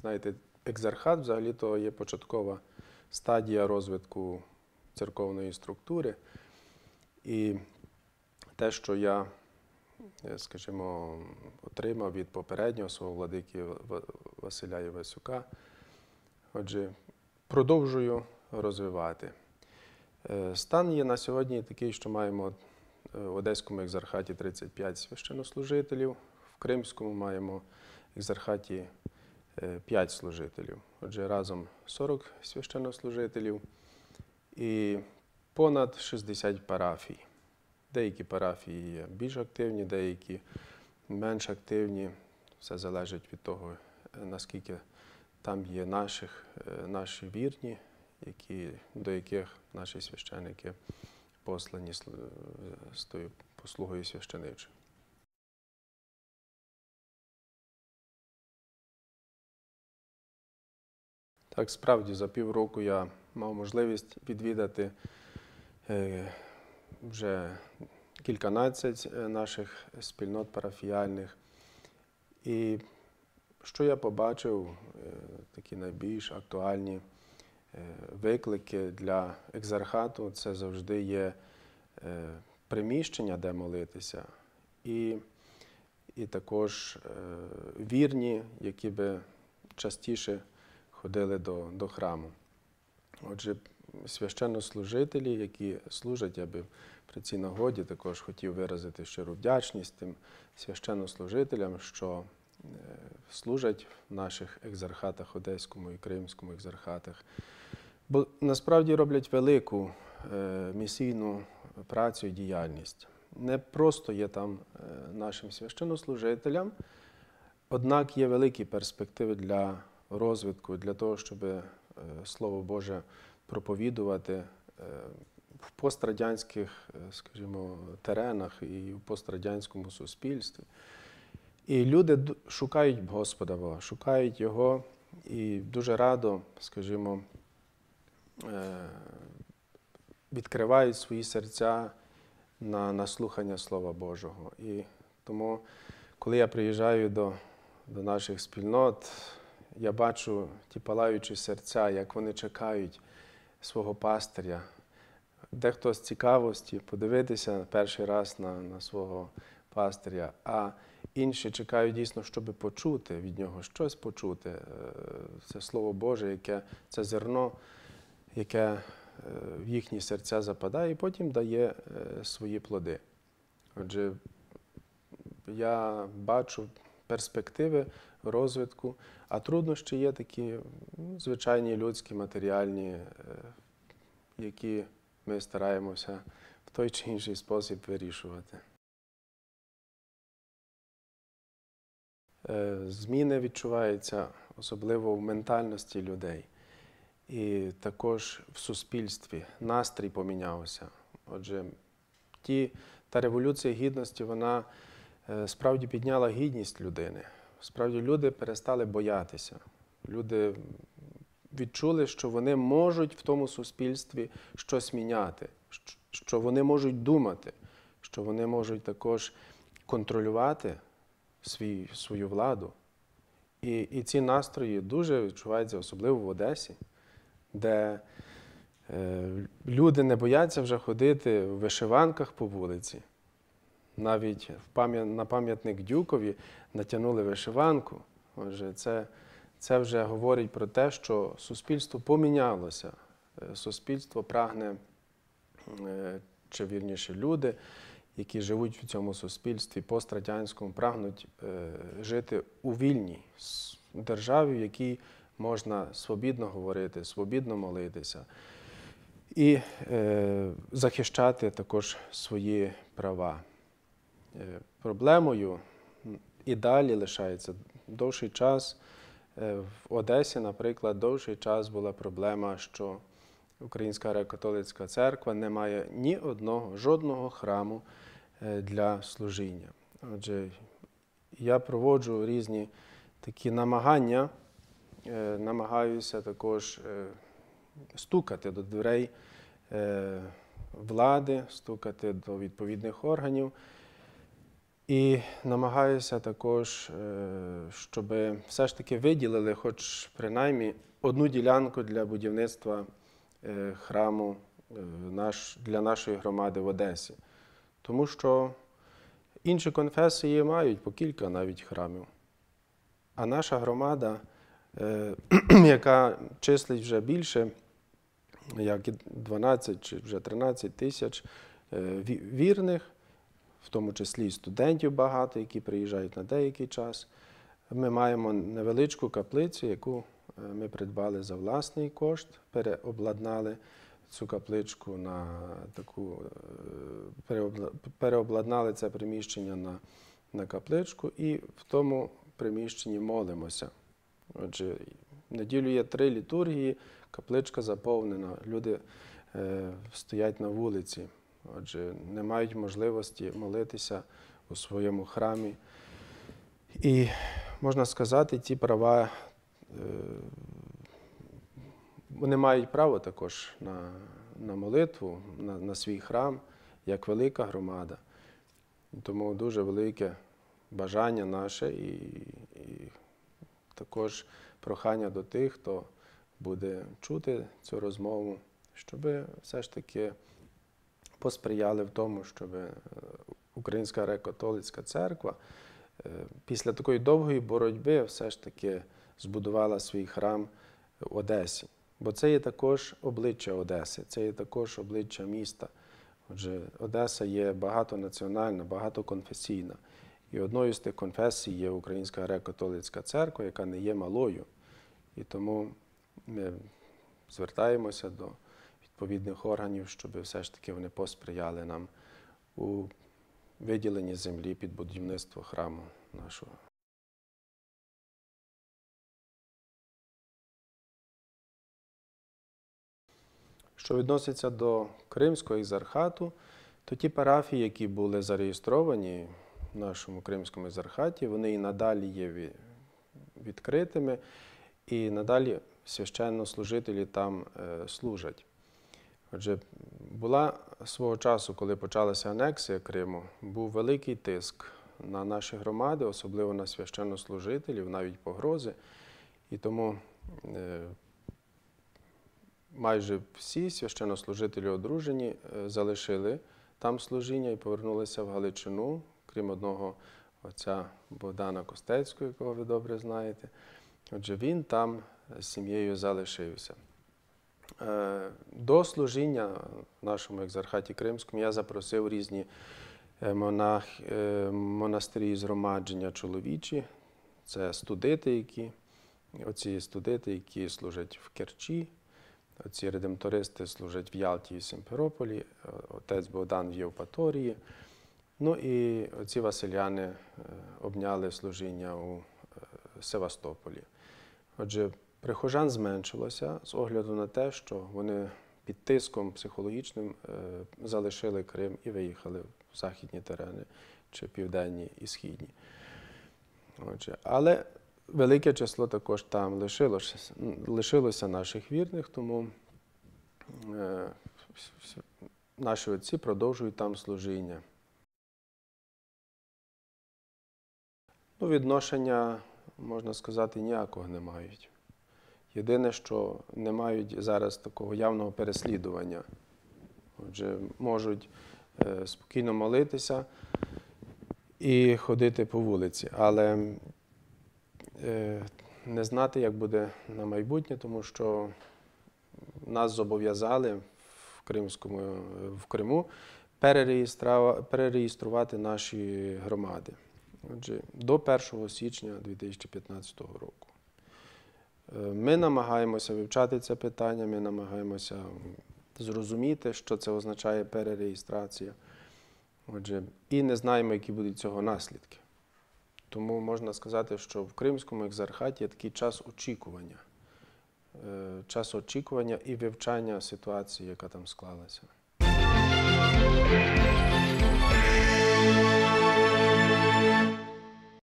знаєте, екзархат взагалі-то є початкова стадія розвитку церковної структури. І те, що я, е, скажімо, отримав від попереднього свого владики Василя Євасюка, отже, продовжую розвивати. Е, Стан є на сьогодні такий, що маємо е, в Одеському екзархаті 35 священнослужителів, в Кримському маємо екзархаті 5 служителів. Отже, разом 40 священнослужителів і понад 60 парафій. Деякі парафії є більш активні, деякі менш активні. Все залежить від того, е, наскільки там є наших, е, наші вірні, які, до яких наші священики послані е, з тою послугою священичою. Так, справді, за півроку я мав можливість відвідати е, вже кільканадцять е, наших спільнот парафіяльних. І що я побачив, е, такі найбільш актуальні виклики для екзархату це завжди є приміщення, де молитися, і, і також вірні, які би частіше ходили до, до храму. Отже, священнослужителі, які служать, я би при цій нагоді також хотів виразити щиру вдячність тим священнослужителям, що е, служать в наших екзархатах, Одеському і Кримському екзархатах. Бо насправді роблять велику е, місійну працю і діяльність. Не просто є там е, нашим священнослужителям, однак є великі перспективи для розвитку, для того, щоб е, Слово Боже проповідувати е, в пострадянських, е, скажімо, теренах і в пострадянському суспільстві. І люди шукають Господа Бога, шукають Його і дуже радо, скажімо, відкривають свої серця на, на слухання Слова Божого. І тому, коли я приїжджаю до, до наших спільнот, я бачу ті палаючі серця, як вони чекають свого пастиря. Дехто з цікавості подивитися перший раз на, на свого пастиря, а інші чекають дійсно, щоб почути від нього щось почути. Е, Це Слово Боже, яке це зерно, яке е, в їхні серця западає і потім дає е, свої плоди. Отже, я бачу перспективи розвитку, а труднощі є такі ну, звичайні людські, матеріальні, е, які ми стараємося в той чи інший спосіб вирішувати. Е, Зміни відчуваються особливо в ментальності людей і також в суспільстві. Настрій помінявся. Отже, ті, та революція гідності, вона справді підняла гідність людини. Справді люди перестали боятися. Люди відчули, що вони можуть в тому суспільстві щось міняти, що вони можуть думати, що вони можуть також контролювати свій, свою владу. І, і ці настрої дуже відчуваються, особливо в Одесі, де е, люди не бояться вже ходити в вишиванках по вулиці. Навіть на пам'ятник Дюкові натягнули вишиванку. Отже, це, це вже говорить про те, що суспільство помінялося. Е, Суспільство прагне, е, чи вірніше люди, які живуть в цьому суспільстві пострадянському, прагнуть е, жити у вільній державі, в якій можна свобідно говорити, свобідно молитися і захищати також свої права. Е, Проблемою і далі лишається довший час. Е, В Одесі, наприклад, довший час була проблема, що Українська греко-католицька церква не має ні одного, жодного храму е, для служіння. Отже, я проводжу різні такі намагання, намагаюся також стукати до дверей влади, стукати до відповідних органів. І намагаюся також, е, щоб все ж таки виділили, хоч принаймні, одну ділянку для будівництва е, храму е, для нашої громади в Одесі. Тому що інші конфесії мають по кілька навіть храмів. А наша громада, яка числить вже більше, як і 12 чи вже 13 тисяч вірних, в тому числі і студентів багато, які приїжджають на деякий час. Ми маємо невеличку каплицю, яку е, ми придбали за власний кошт, переобладнали цю капличку на таку, е, переобладнали це приміщення на, на капличку і в тому приміщенні молимося. Отже, в неділю є три літургії, капличка заповнена, люди е, стоять на вулиці, отже, не мають можливості молитися у своєму храмі. І можна сказати, ці права е, вони мають право також на, на молитву, на, на свій храм, як велика громада. Тому дуже велике бажання наше і, і також прохання до тих, хто буде чути цю розмову, щоб все ж таки посприяли в тому, щоб е, Українська греко-католицька церква е, після такої довгої боротьби все ж таки збудувала свій храм в Одесі. Бо це є також обличчя Одеси, це є також обличчя міста. Отже, Одеса є багатонаціональна, багатоконфесійна. І одною з тих конфесій є Українська греко-католицька церква, яка не є малою. І тому ми звертаємося до відповідних органів, щоб все ж таки вони посприяли нам у виділенні землі під будівництво храму нашого. Що відноситься до Кримського екзархату, то ті парафії, які були зареєстровані в нашому Кримському екзархаті, вони і надалі є відкритими, і надалі священнослужителі там е, служать. Отже, була свого часу, коли почалася анексія Криму, був великий тиск на наші громади, особливо на священнослужителів, навіть погрози. І тому е, майже всі священнослужителі одружені е, залишили там служіння і повернулися в Галичину, крім одного отця Богдана Костецького, якого ви добре знаєте. Отже, він там з сім'єю залишився. Е, До служіння в нашому екзархаті Кримському я запросив різні е, монах, е, монастирі згромадження чоловічі. Це студити, які, оці студити, які служать в Керчі, оці редемтористи служать в Ялті і Сімферополі, отець Богдан в Євпаторії. Ну і оці Василяни обняли служіння у Севастополі. Отже, прихожан зменшилося з огляду на те, що вони під тиском психологічним е, залишили Крим і виїхали в західні терени чи південні і східні. Але велике число також там лишилося, лишилося наших вірних, тому е, наші отці продовжують там служіння. Ну, відношення, можна сказати, ніякого не мають. Єдине, що не мають зараз такого явного переслідування. Отже, можуть е, спокійно молитися і ходити по вулиці, але е, не знати, як буде на майбутнє, тому що нас зобов'язали в Кримському, в Криму перереєструвати наші громади. Отже, до 1 січня 2015 року. Е, Ми намагаємося вивчати це питання, ми намагаємося зрозуміти, що це означає перереєстрація. Отже, і не знаємо, які будуть цього наслідки. Тому можна сказати, що в Кримському екзархаті є такий час очікування. Е, Час очікування і вивчання ситуації, яка там склалася.